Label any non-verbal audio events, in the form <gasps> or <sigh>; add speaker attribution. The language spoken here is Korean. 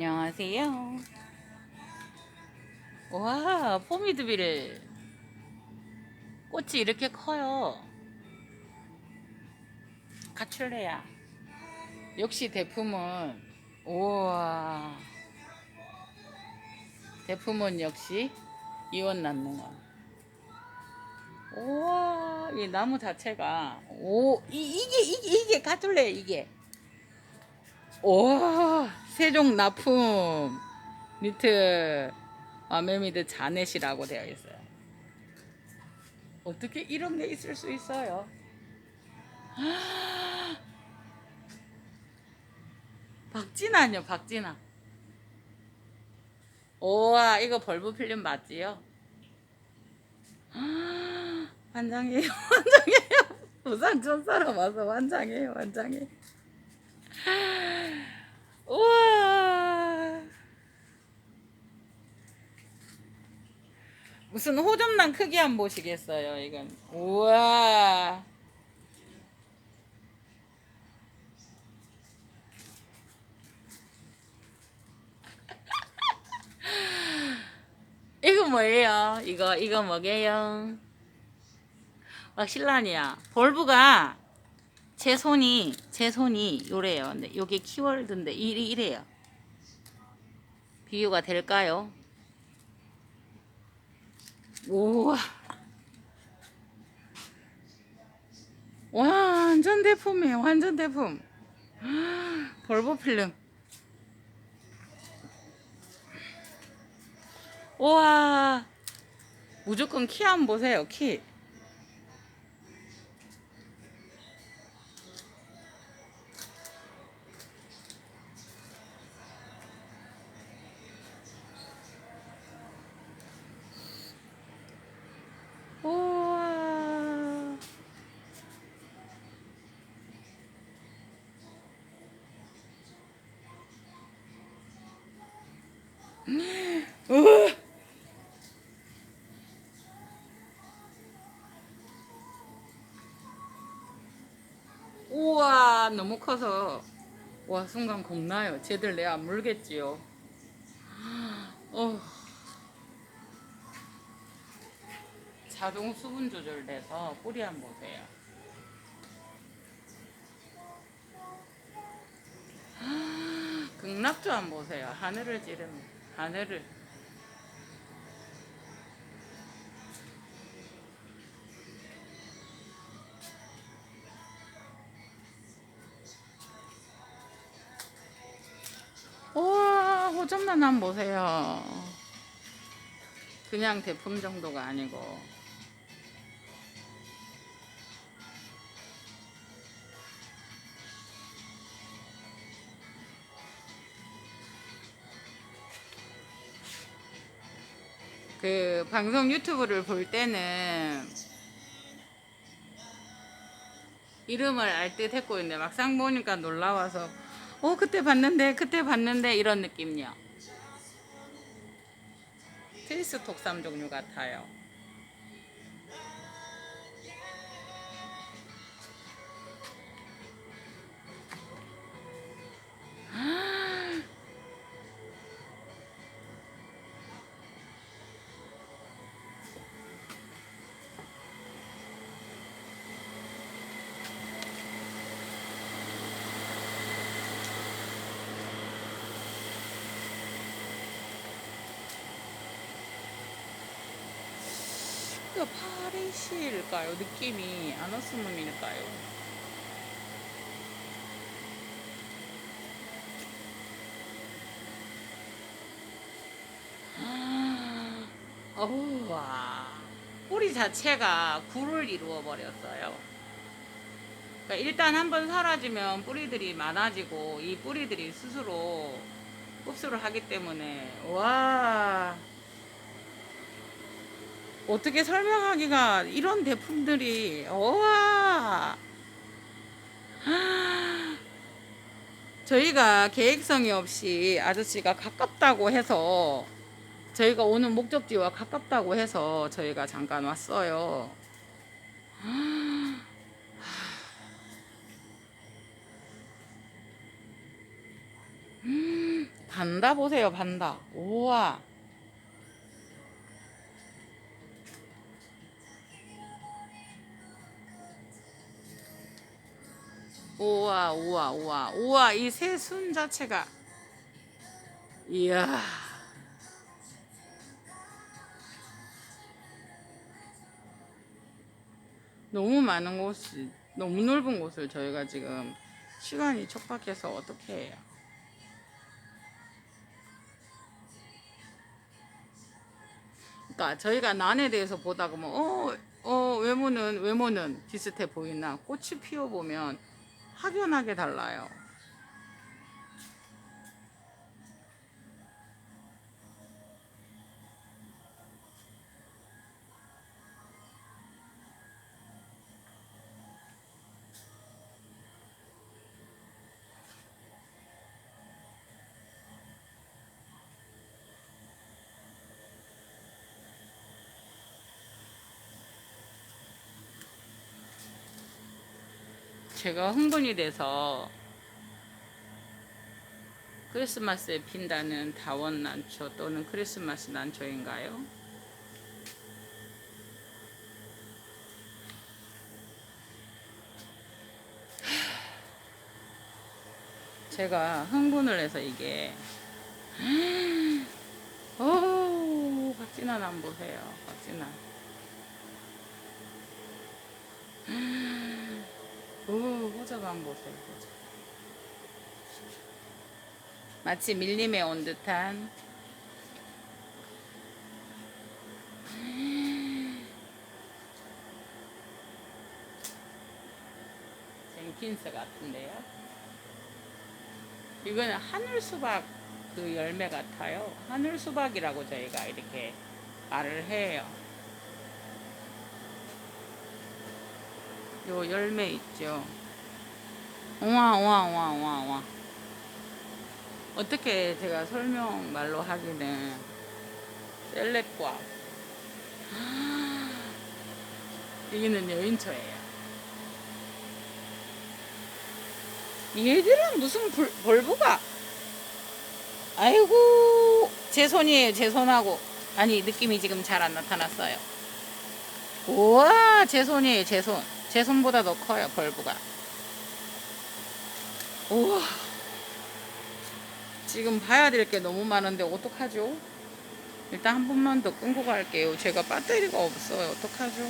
Speaker 1: 안녕하세요. 와, 포미드빌. 꽃이 이렇게 커요. 가출레야. 역시 대품은, 우와. 대품은 역시 이원 난농원. 우와, 이 나무 자체가, 오, 이, 이게, 이게, 이게 가출레, 이게. 와 세종 납품 니트 아메미드 자넷이라고 되어 있어요. 어떻게 이런 게 있을 수 있어요? <gasps> 박진아요, 박진아. 우와, 이거 벌브 필름 맞지요? <gasps> 환장해요, 환장해요. <laughs> 부산 촌사람 와서 환장해요, 환장해. 우와. 무슨 호접란 크기 한번 보시겠어요, 이건. 우와. <laughs> 이거 뭐예요? 이거, 이거 뭐게요? 왁실란이야. 볼브가 제 손이 제 손이 요래요. 근데 요게 키워드인데 이 이래요. 비교가 될까요? 우와. 완전 대품이에요. 완전 대품. 볼보 필름. 우와. 무조건 키 한번 보세요. 키. 우와. 너무 커서. 와 순간 겁나요. 쟤들 내 안 물겠지요. 어. 자동 수분 조절돼서 뿌리 한번 보세요. 극락조 한번 보세요. 하늘을 찌르면 하늘을 우와 호접란 한번 보세요. 그냥 대품 정도가 아니고 그 방송 유튜브를 볼 때는 이름을 알 듯 했고 있는데 막상 보니까 놀라워서 어 그때 봤는데 그때 봤는데 이런 느낌이요. 트리스 톡삼 종류 같아요. 이거 파리시일까요? 느낌이 아너스문일까요? 어우 와 뿌리 자체가 굴을 이루어 버렸어요. 그러니까 일단 한번 사라지면 뿌리들이 많아지고 이 뿌리들이 스스로 흡수를 하기 때문에 와 어떻게 설명하기가 이런 제품들이 와 저희가 계획성이 없이 아저씨가 가깝다고 해서 저희가 오는 목적지와 가깝다고 해서 저희가 잠깐 왔어요. 반다 보세요, 반다. 우와. 우와, 우와, 우와, 우와, 이 새순 자체가. 이야. 너무 많은 곳이, 너무 넓은 곳을 저희가 지금 시간이 촉박해서 어떻게 해요? 그러니까 저희가 난에 대해서 보다가 뭐, 어, 어, 외모는, 외모는 비슷해 보이나 꽃이 피어 보면 확연하게 달라요. 제가 흥분이 돼서 크리스마스에 핀다는 다원 난초 또는 크리스마스 난초인가요? 제가 흥분을 해서 이게 오 박진아 안 보세요 박진아 오, 호자가 한 호자. 마치 밀림에 온 듯한. 젠킨스 같은데요? 이거는 하늘 수박 그 열매 같아요. 하늘 수박이라고 저희가 이렇게 말을 해요. 요 열매 있죠. 우와 우와 우와 우와 우와. 어떻게 제가 설명 말로 하기는 셀렉과 여기는 여인초예요. 얘들은 무슨 불, 벌브가 아이고 제 손이에요 제 손하고 아니 느낌이 지금 잘 안 나타났어요 우와 제 손이에요 제 손 제 손보다 더 커요 벌브가. 우와. 지금 봐야 될 게 너무 많은데 어떡하죠? 일단 한 번만 더 끊고 갈게요. 제가 배터리가 없어요. 어떡하죠